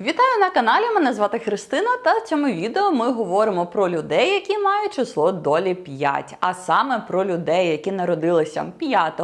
Вітаю на каналі. Мене звати Христина. Та в цьому відео ми говоримо про людей, які мають число долі 5, а саме про людей, які народилися 5,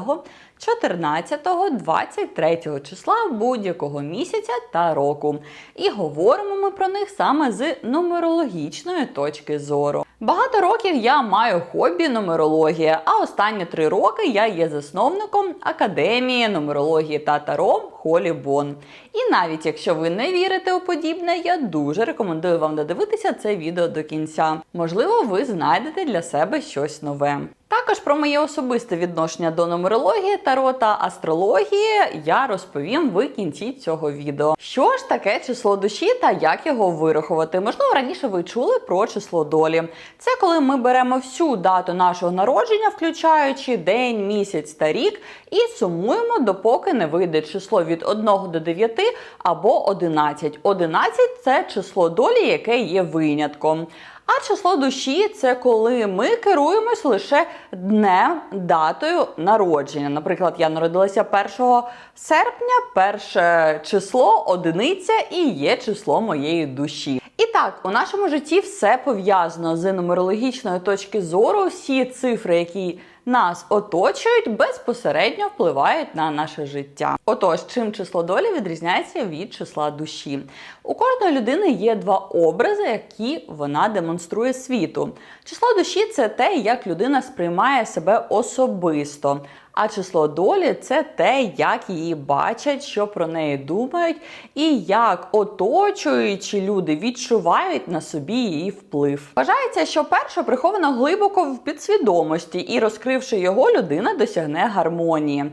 14, 23 числа будь-якого місяця та року. І говоримо ми про них саме з нумерологічної точки зору. Багато років я маю хобі нумерологія, а останні три роки я є засновником академії нумерології та таро Холі Бон. І навіть якщо ви не вірите у подібне, я дуже рекомендую вам додивитися це відео до кінця. Можливо, ви знайдете для себе щось нове. Також про моє особисте відношення до нумерології, таро та астрології я розповім в кінці цього відео. Що ж таке число душі та як його вирахувати? Можливо, раніше ви чули про число долі. Це коли ми беремо всю дату нашого народження, включаючи день, місяць та рік, і сумуємо, допоки не вийде число від 1 до 9 або 11. 11 – це число долі, яке є винятком. А число душі це коли ми керуємось лише днем, датою народження. Наприклад, я народилася 1 серпня, перше число, одиниця і є число моєї душі. І так, у нашому житті все пов'язано з нумерологічної точки зору. Всі цифри, які нас оточують, безпосередньо впливають на наше життя. Отож, чим число долі відрізняється від числа душі? У кожної людини є два образи, які вона демонструє світу. Число душі це те, як людина сприймає себе особисто. А число долі це те, як її бачать, що про неї думають, і як оточуючі люди відчувають на собі її вплив. Вважається, що перше приховано глибоко в підсвідомості, і розкривши його, людина досягне гармонії.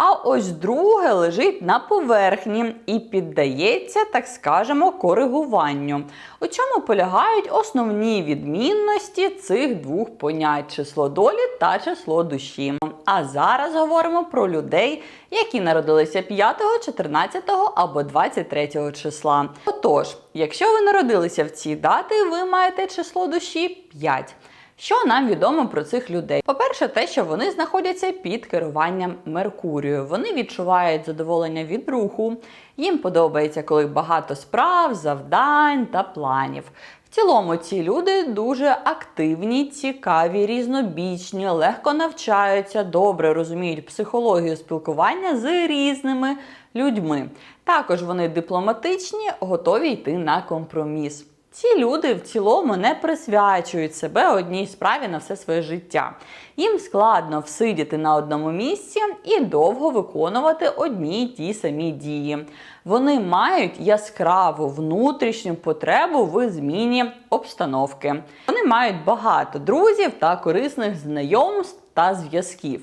А ось друге лежить на поверхні і піддається, так скажемо, коригуванню. У чому полягають основні відмінності цих двох понять число долі та число душі. А зараз говоримо про людей, які народилися 5, 14 або 23 числа. Отож, якщо ви народилися в ці дати, ви маєте число душі 5. Що нам відомо про цих людей? По-перше, те, що вони знаходяться під керуванням Меркурію. Вони відчувають задоволення від руху. Їм подобається, коли багато справ, завдань та планів. В цілому ці люди дуже активні, цікаві, різнобічні, легко навчаються, добре розуміють психологію спілкування з різними людьми. Також вони дипломатичні, готові йти на компроміс. Ці люди в цілому не присвячують себе одній справі на все своє життя. Їм складно всидіти на одному місці і довго виконувати одні й ті самі дії. Вони мають яскраву внутрішню потребу в зміні обстановки. Вони мають багато друзів та корисних знайомств та зв'язків.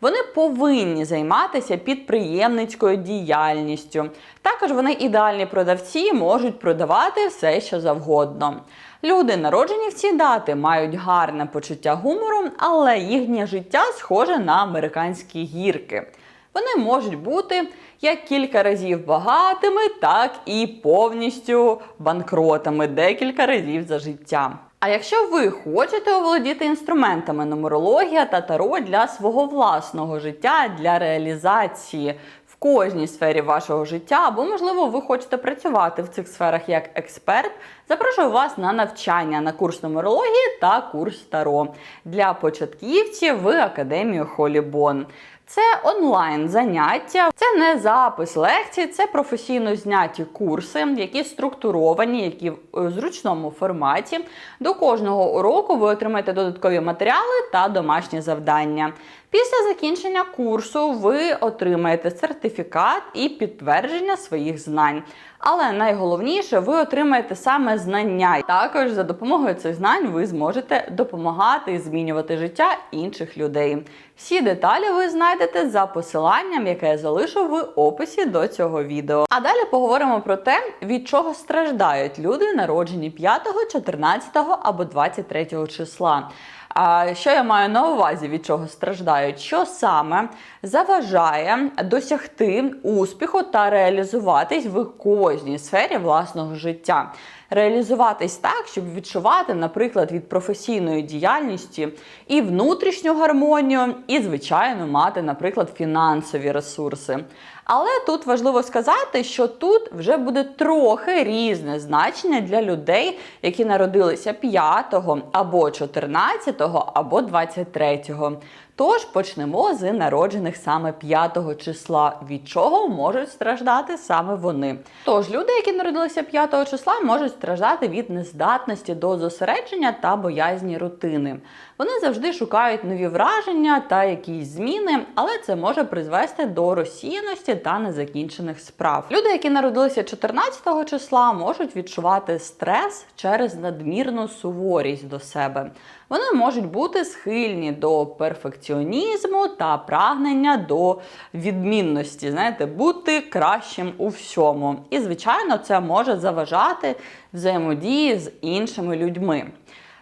Вони повинні займатися підприємницькою діяльністю. Також вони ідеальні продавці можуть продавати все, що завгодно. Люди, народжені в ці дати, мають гарне почуття гумору, але їхнє життя схоже на американські гірки. Вони можуть бути як кілька разів багатими, так і повністю банкротами декілька разів за життя. А якщо ви хочете оволодіти інструментами нумерологія та таро для свого власного життя, для реалізації в кожній сфері вашого життя, або, можливо, ви хочете працювати в цих сферах як експерт, запрошую вас на навчання на курс нумерології та курс таро для початківців в академію Холібон. Це онлайн заняття, це не запис лекцій, це професійно зняті курси, які структуровані, які в зручному форматі. До кожного уроку ви отримаєте додаткові матеріали та домашні завдання. Після закінчення курсу ви отримаєте сертифікат і підтвердження своїх знань. Але найголовніше, ви отримаєте саме знання. Також за допомогою цих знань ви зможете допомагати змінювати життя інших людей. Всі деталі ви знайдете за посиланням, яке я залишу в описі до цього відео. А далі поговоримо про те, від чого страждають люди, народжені 5, 14 або 23 числа. А що я маю на увазі, від чого страждають? Що саме заважає досягти успіху та реалізуватись в кожній сфері власного життя? Реалізуватись так, щоб відчувати, наприклад, від професійної діяльності і внутрішню гармонію, і, звичайно, мати, наприклад, фінансові ресурси. Але тут важливо сказати, що тут вже буде трохи різне значення для людей, які народилися 5 або 14, або 23. Тож почнемо з народжених саме 5 числа, від чого можуть страждати саме вони. Тож люди, які народилися 5 числа, можуть страждати від нездатності до зосередження та боязні рутини. Вони завжди шукають нові враження та якісь зміни, але це може призвести до розсіяності та незакінчених справ. Люди, які народилися 14-го числа, можуть відчувати стрес через надмірну суворість до себе. Вони можуть бути схильні до перфекціонізму та прагнення до відмінності, знаєте, бути кращим у всьому. І, звичайно, це може заважати взаємодії з іншими людьми.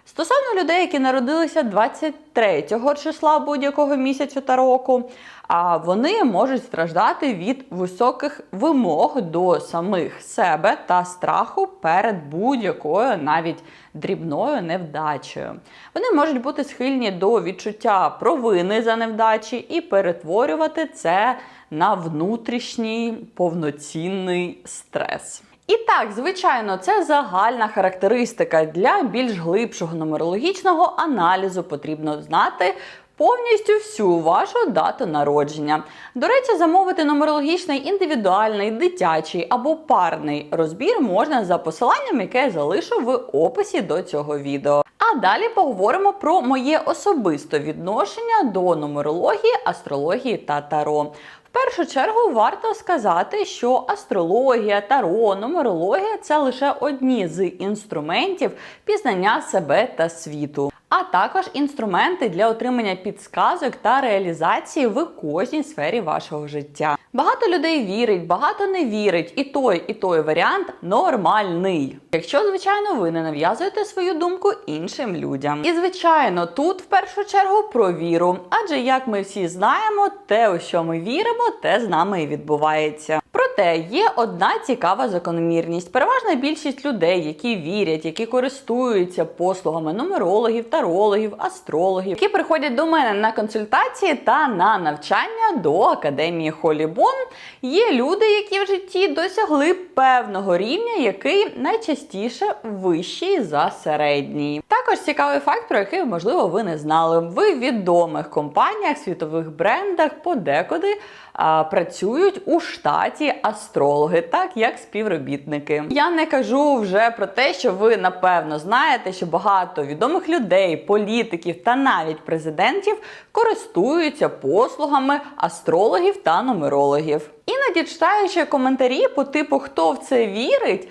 Стосовно людей, які народилися 23 числа будь-якого місяця та року, а вони можуть страждати від високих вимог до самих себе та страху перед будь-якою навіть дрібною невдачею. Вони можуть бути схильні до відчуття провини за невдачі і перетворювати це на внутрішній повноцінний стрес. І так, звичайно, це загальна характеристика для більш глибшого нумерологічного аналізу потрібно знати. Повністю всю вашу дату народження. До речі, замовити нумерологічний індивідуальний, дитячий або парний розбір можна за посиланням, яке я залишу в описі до цього відео. А далі поговоримо про моє особисте відношення до нумерології, астрології та таро. В першу чергу варто сказати, що астрологія, таро, нумерологія це лише одні з інструментів пізнання себе та світу. А також інструменти для отримання підсказок та реалізації в кожній сфері вашого життя. Багато людей вірить, багато не вірить, і той, і той варіант нормальний. Якщо, звичайно, ви не нав'язуєте свою думку іншим людям. І звичайно, тут в першу чергу про віру. Адже як ми всі знаємо, те, у що ми віримо, те з нами і відбувається. Проте є одна цікава закономірність. Переважна більшість людей, які вірять, які користуються послугами нумерологів, тарологів, астрологів, які приходять до мене на консультації та на навчання до академії Холібон, є люди, які в житті досягли певного рівня, який найчастіше вищий за середній. Також цікавий факт, про який можливо ви не знали. В відомих компаніях, світових брендах подекуди а, працюють у штаті астрологи, так як співробітники. Я не кажу вже про те, що ви напевно знаєте, що багато відомих людей, політиків та навіть президентів користуються послугами астрологів та нумерологів. Іноді читаючи коментарі по типу хто в це вірить,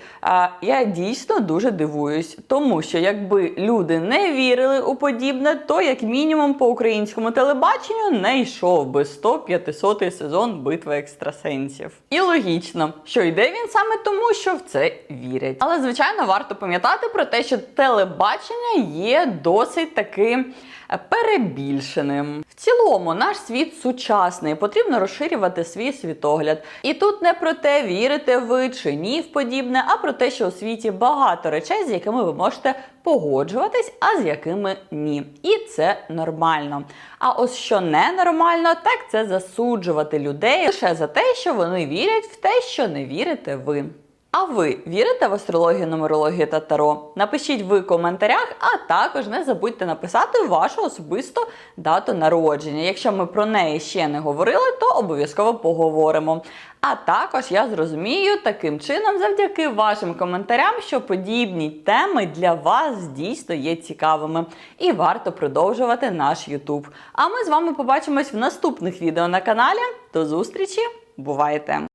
я дійсно дуже дивуюсь, тому що якби люди не вірили у подібне, то як мінімум по українському телебаченню не йшов би 100-500 сезон битви екстрасенсів. І логічно, що йде він саме тому, що в це вірять. Але звичайно варто пам'ятати про те, що телебачення є досить таки перебільшеним. В цілому, наш світ сучасний, потрібно розширювати свій світогляд. І тут не про те, вірите ви чи ні в подібне, а про те, що у світі багато речей, з якими ви можете погоджуватись, а з якими ні. І це нормально. А ось що ненормально, так це засуджувати людей лише за те, що вони вірять в те, що не вірите ви. А ви вірите в астрологію, нумерологію та таро? Напишіть в коментарях, а також не забудьте написати вашу особисту дату народження. Якщо ми про неї ще не говорили, то обов'язково поговоримо. А також я зрозумію таким чином, завдяки вашим коментарям, що подібні теми для вас дійсно є цікавими і варто продовжувати наш YouTube. А ми з вами побачимось в наступних відео на каналі. До зустрічі! Бувайте!